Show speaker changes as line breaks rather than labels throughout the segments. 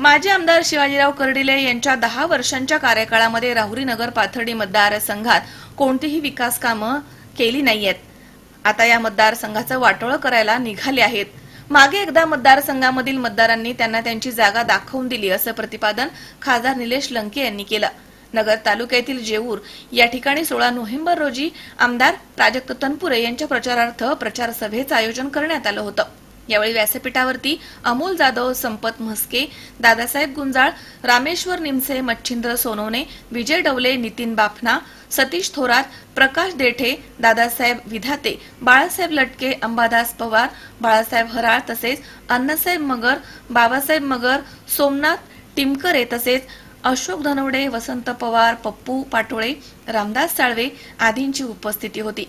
माजी आमदार शिवाजीराव कर्डिले यांच्या दहा वर्षांच्या कार्यकाळामध्ये राहुरी नगर पाथर्डी मतदारसंघात कोणतीही विकास कामं केली नाहीयेत. आता या मतदारसंघाचं वाटोळं करायला निघाले आहेत. मागे एकदा मतदारसंघामधील मतदारांनी त्यांना त्यांची जागा दाखवून दिली असं प्रतिपादन खासदार निलेश लंके यांनी केलं. नगर तालुक्यातील जेऊर या ठिकाणी सोळा नोव्हेंबर रोजी आमदार प्राजक्त तनपुरे यांच्या प्रचारार्थ प्रचार सभेचं आयोजन करण्यात आलं होतं. यावेळी व्यासपीठावरती अमोल जाधव संपत म्हस्के दादासाहेब गुंजाळ रामेश्वर निमसे मच्छिंद्र सोनवणे विजय डवले नितीन बाफना सतीश थोरात प्रकाश देठे दादासाहेब विधाते बाळासाहेब लटके अंबादास पवार बाळासाहेब हराळ तसेच अण्णासाहेब मगर बाबासाहेब मगर सोमनाथ टिमकरे तसेच अशोक धनवडे वसंत पवार पप्पू पाटोळे रामदास साळवे आदींची उपस्थिती होती.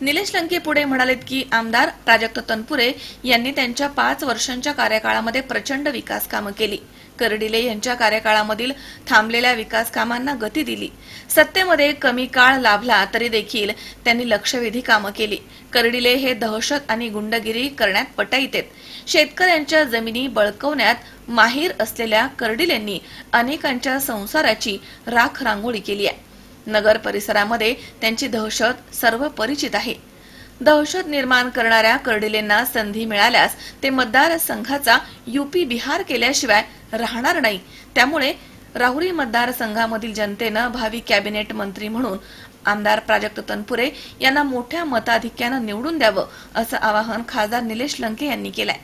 निलेश लंके पुढे म्हणालेत की आमदार प्राजक्त तनपुरे यांनी त्यांच्या पाच वर्षांच्या कार्यकाळामध्ये प्रचंड विकास कामं केली. करडिले यांच्या कार्यकाळामधील थांबलेल्या विकास कामांना गती दिली. सत्तेमध्ये कमी काळ लाभला तरी देखील त्यांनी लक्षवेधी कामं केली. कर्डिले हे दहशत आणि गुंडगिरी करण्यात पटाईत शेतकऱ्यांच्या जमिनी बळकवण्यात माहीर असलेल्या कर्डिलेंनी अनेकांच्या संसाराची राख रांगोळी केली आहे. नगर परिसरामध्ये त्यांची दहशत सर्व परिचित आहे. दहशत निर्माण करणाऱ्या कर्डिलेंना संधी मिळाल्यास ते मतदारसंघाचा युपी बिहार केल्याशिवाय राहणार नाही. त्यामुळे राहुरी मतदारसंघामधील जनतेनं भावी कॅबिनेट मंत्री म्हणून आमदार प्राजक्त तनपुरे यांना मोठ्या मताधिक्यानं निवडून द्यावं असं आवाहन खासदार निलेश लंके यांनी केलंय.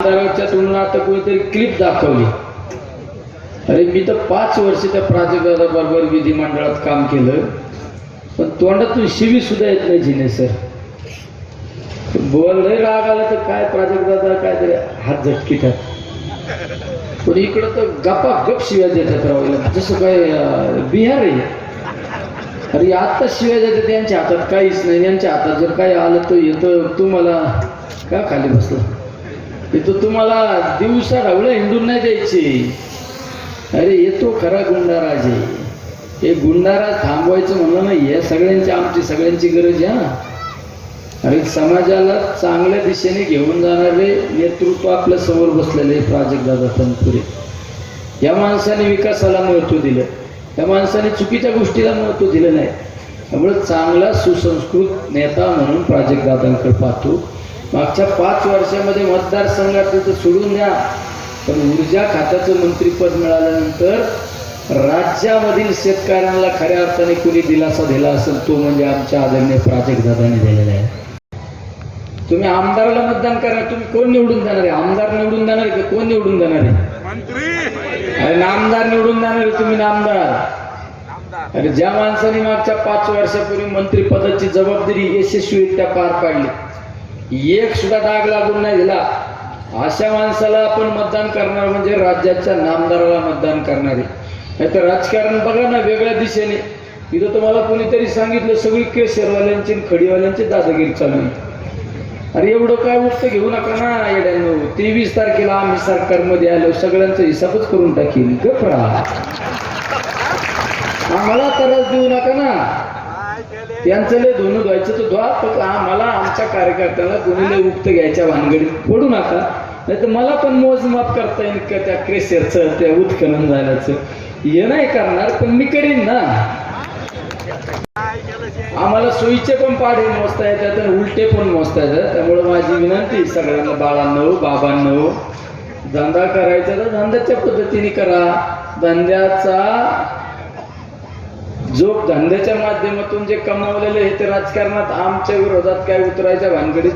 तुलनात कोणीतरी क्लिप दाखवली. अरे मी तर पाच वर्ष त्या प्राजक्ता बरोबर विधिमंडळात काम केलं. पण तोंडातून शिवी सुद्धा येत नाही जिने सर. बोल राग आला तर काय प्राजक्त काय तरी हात झटकीतात. पण इकडं तर गप्पा गप शिव्या देतात राहायला जसं काय बिहार आहे. अरे आत्ता शिव्या देतात यांच्या हातात काहीच नाही. यांच्या हातात जर काही आलं तर येतं तुम्हाला का खाली बसलं? इथं तुम्हाला दिवसा ढवळं हिंडून नाही द्यायची. अरे येतो खरा गुंडाराज आहे. हे गुंडाराज थांबवायचं म्हणलं नाही या सगळ्यांची आमची सगळ्यांची गरज आहे ना अरे समाजाला चांगल्या दिशेने घेऊन जाणारे नेतृत्व आपल्यासमोर बसलेले आहे प्राजक्तदादा तनपुरे. या माणसाने विकासाला महत्त्व दिलं. त्या माणसाने चुकीच्या गोष्टीला महत्त्व दिलं नाही. त्यामुळे चांगला सुसंस्कृत नेता म्हणून प्राजक्तदादांकडे पाहतो. मागच्या पाच वर्षामध्ये मतदारसंघात तर सोडून द्या. पण ऊर्जा खात्याचं मंत्रीपद मिळाल्यानंतर राज्यामधील शेतकऱ्यांना खऱ्या अर्थाने कुणी दिलासा दिला असेल तो म्हणजे आमच्या आदरणीय प्राजक्तदादांनी दिलेला आहे. तुम्ही आमदाराला मतदान करा तुम्ही कोण निवडून जाणार आहे? आमदार निवडून जाणार आहे कोण निवडून जाणार आहे? अरे नामदार निवडून जाणार आहे तुम्ही नामदार. अरे ज्या माणसाने मागच्या पाच वर्षापूर्वी मंत्रिपदाची जबाबदारी यशस्वीरित्या पार पाडली एक सुद्धा डाग लागून नाही दिला. अशा माणसाला आपण मतदान करणार म्हणजे राज्याच्या नामदाराला मतदान करणारे. नाही तर राजकारण बघा ना वेगळ्या दिशेने. इथं तुम्हाला कोणीतरी सांगितलं सगळी केसरवाल्यांची आणि खडीवाल्यांची दादागिरी चालू आहे. अरे एवढं काय उक्त घेऊ नका ना येड्यानो. तेवीस तारखेला आम्ही सरकारमध्ये आलो सगळ्यांचा हिसाबच करून टाकील गपरा आम्हाला त्रास देऊ नका ना. त्यांचं लय धोनू धुवायचं. तर धुवा फक्त आम्हाला आमच्या कार्यकर्त्याला कोणी लय उक्त घ्यायच्या भानगडीत. पडू नका. नाही तर मला पण मोजमाप करता येईल का त्या क्रेशरचं त्या उत्खनन झाल्याचं? हे नाही करणार पण मी करीन ना. आम्हाला सोयीचे पण पाढे मोजता येतात आणि उलटे पण मोजता येतात. त्यामुळे माझी विनंती सगळ्यांना बाळांनो बाबांनो धंदा करायचा तर धंद्याच्या पद्धतीने करा. धंद्याचा जो धंद्याच्या माध्यमातून जे कमावलेलं हे ते राजकारणात आमच्या विरोधात काय उतरायच्या भानगडीत?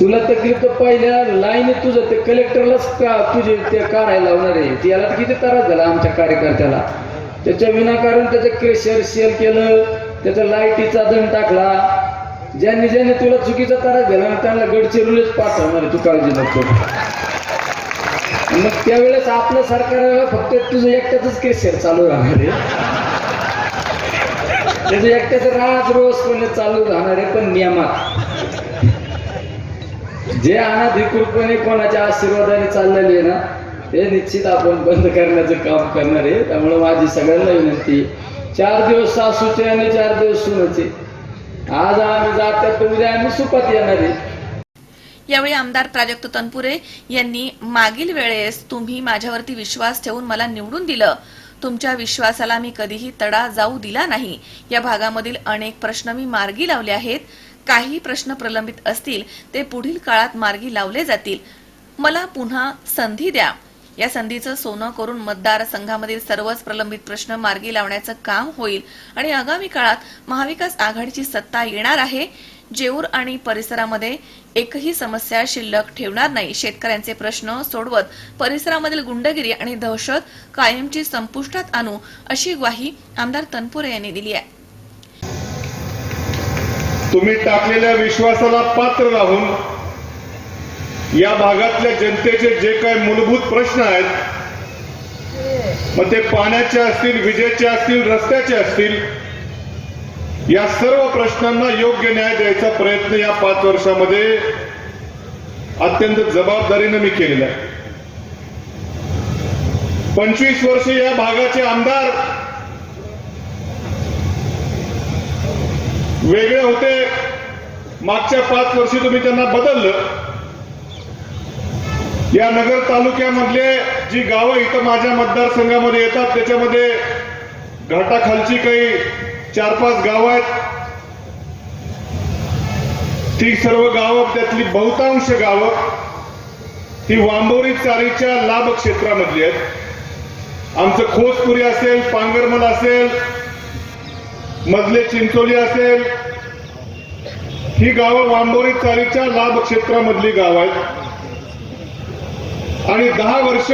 तुला तकलीफ तर पहिल्या लाईन तुझं ते कलेक्टरलाच का तुझे ते काढायला लावणार आहे? याला किती त्रास झाला आमच्या कार्यकर्त्याला? त्याच्या विनाकारण त्याचं क्रेशर सेल केलं त्याचा लाईटीचा दंड टाकला. ज्यांनी ज्यांनी तुला चुकीचा त्रास दिला त्यांना गडचिरोलीच पाठवणार तू काळजी नको. मग त्यावेळेस आपलं सरकार फक्त तुझं एकट्याच क्रेशर चालू राहणार आहे. त्याचं एकट्याचं राज रोज पण चालू राहणार आहे पण नियमात. जे अनाधिकृतपणे कोणाच्या आशीर्वादाने चाललेले आहे ना ते निश्चित आपण बंद करण्याचं काम करणार आहे. त्यामुळे माझी सगळ्यांना विनंती चार दिवस सासूचे आणि चार दिवस सुनाचे. आज आम्ही जात्यात उद्या आम्ही सुपात येणार आहे.
यावेळी आमदार प्राजक्त तनपुरे यांनी मागील वेळेस तुम्ही माझ्यावरती विश्वास ठेवून मला निवडून दिलं. तुमच्या विश्वासाला मी कधीही तडा जाऊ दिला नाही. या भागामधील अनेक प्रश्न मी मार्गी लावले आहेत. काही प्रश्न प्रलंबित असतील ते पुढील काळात मार्गी लावले जातील. मला पुन्हा संधी द्या. या संधीचं सोनं करून मतदारसंघामधील सर्वच प्रलंबित प्रश्न मार्गी लावण्याचं काम होईल आणि आगामी काळात महाविकास आघाडीची सत्ता येणार आहे. जेऊर आणि परिसरामध्ये एकही समस्या शिल्लक ठेवणार नाही. शेतकऱ्यांचे प्रश्न सोडवत परिसरामधील गुंडगिरी आणि दहशत कायमची संपुष्टात आणू अशी ग्वाही आमदार तनपुरे यांनी दिली आहे.
तुम्ही टाकलेल्या विश्वासाला पात्र राहून या भागातल्या जनतेचे जे काही मूलभूत प्रश्न आहेत मग ते पाण्याचे असतील विजेचे असतील रस्त्याचे असतील या सर्व प्रश्नांना योग्य न्याय द्यायचा प्रयत्न या पाच वर्षामध्ये अत्यंत जबाबदारीनं मी केलेला आहे. पंचवीस वर्ष या भागाचे आमदार वेगळे होते. मागच्या पाच वर्षी तुम्ही त्यांना बदललं. या नगर तालुक्यामधले जी गावं इथं माझ्या मतदारसंघामध्ये येतात त्याच्यामध्ये घाटाखालची काही चार पाच गावं आहेत. ती सर्व गावं त्यातली बहुतांश गावं ही वांबोरी चारीच्या लाभ क्षेत्रामधली आहेत. आमचं खोसपुरी असेल पांगरमल असेल मधले चिंचोली असेल ही गावं वांबोरी चारीच्या लाभ क्षेत्रामधली गाव आहेत. आणि दहा वर्ष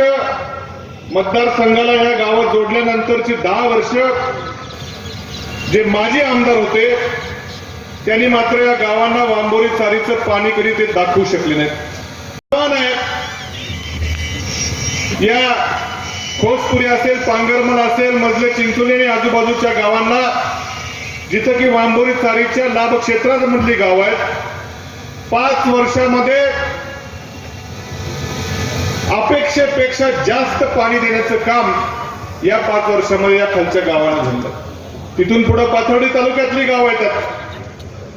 मतदारसंघाला या गावात जोडल्यानंतरची दहा वर्ष जे माजी आमदार होते त्यांनी मात्र या गावांना वांबोरी चारीचं पाणी कधी ते दाखवू शकले नाहीत. या खोसपुरी असेल पांगरमल असेल मजले चिंचोली आणि आजूबाजूच्या गावांना जिथं की वांबोरी चारीच्या लाभक्षेत्रात मधली गाव आहेत पाच वर्षामध्ये अपेक्षेपेक्षा जास्त पाणी देण्याचं काम या पाच वर्षामध्ये या खालच्या गावाला झालं. तिथून पुढे पाथर्डी तालुक्यातली गाव येतात.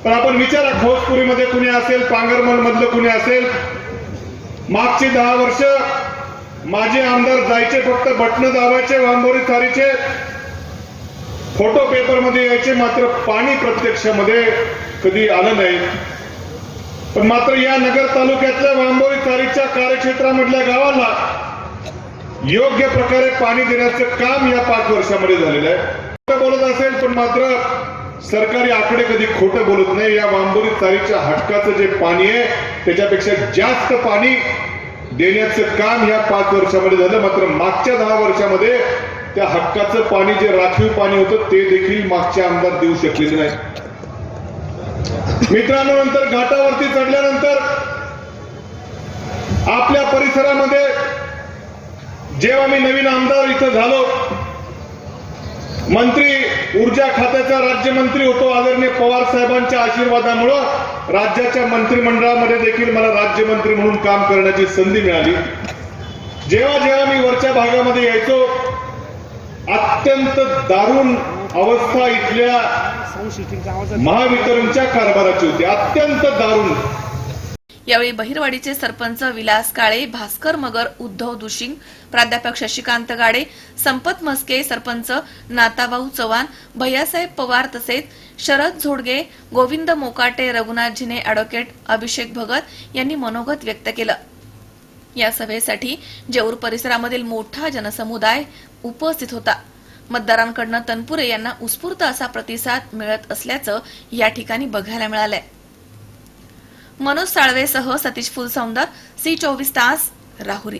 पण आपण विचारा भोजपुरीमध्ये कुणी असेल पांगरमल मधलं कुणी असेल. मागची दहा वर्ष माझे आमदार जायचे फक्त बटणं दाबायचे वांबोरी थारीचे. फोटो पेपरमध्ये यायचे मात्र पाणी प्रत्यक्षामध्ये कधी आलं नाही. पण मात्र या नगर तालुक्यातल्या वांबोरी तारीखच्या कार्यक्षेत्रामधल्या गावाला योग्य प्रकारे पाणी देण्याचं काम या पाच वर्षामध्ये झालेलं आहे. बोलत असेल पण मात्र सरकारी आकडे कधी खोटं बोलत नाही. या वांबोरी चारीच्या हटकाचं जे पाणी आहे त्याच्यापेक्षा जास्त पाणी देण्याचं काम या पाच वर्षामध्ये झालं. मात्र मागच्या दहा वर्षामध्ये त्या हक्काचं पाणी जे राखीव पाणी होतं ते देखील मागचे आमदार देऊ शकलेले नाही मित्रांनो नंतर घाटावरती चढल्यानंतर आपल्या परिसरामध्ये जेव्हा मी नवीन आमदार इथं झालो मंत्री ऊर्जा खात्याचा राज्यमंत्री होतो आदरणीय पवार साहेबांच्या आशीर्वादामुळं राज्याच्या मंत्रिमंडळामध्ये देखील मला राज्यमंत्री म्हणून काम करण्याची संधी मिळाली. जेव्हा जेव्हा मी वरच्या भागामध्ये यायचो अत्यंत दारुण अवस्था इथल्या महावितरणच्या कारभाराची होती. अत्यंत दारुण.
यावेळी बहिरवाडीचे सरपंच विलास काळे भास्कर मगर उद्धव दुशिंग प्राध्यापक शशिकांत गाडे संपत मस्के सरपंच नाताभाऊ चव्हाण भैयासाहेब पवार तसेच शरद झोडगे गोविंद मोकाटे रघुनाथ झिने अॅडव्होकेट अभिषेक भगत यांनी मनोगत व्यक्त केलं. या सभेसाठी जेऊर परिसरामधील मोठा जनसमुदाय उपस्थित होता. मतदारांकडनं तनपुरे यांना उत्स्फूर्त असा प्रतिसाद मिळत असल्याचं या ठिकाणी बघायला मिळालंय. मनोज साळवेसह सतीश फुलसौंदर सी चोवीस तास राहुरी.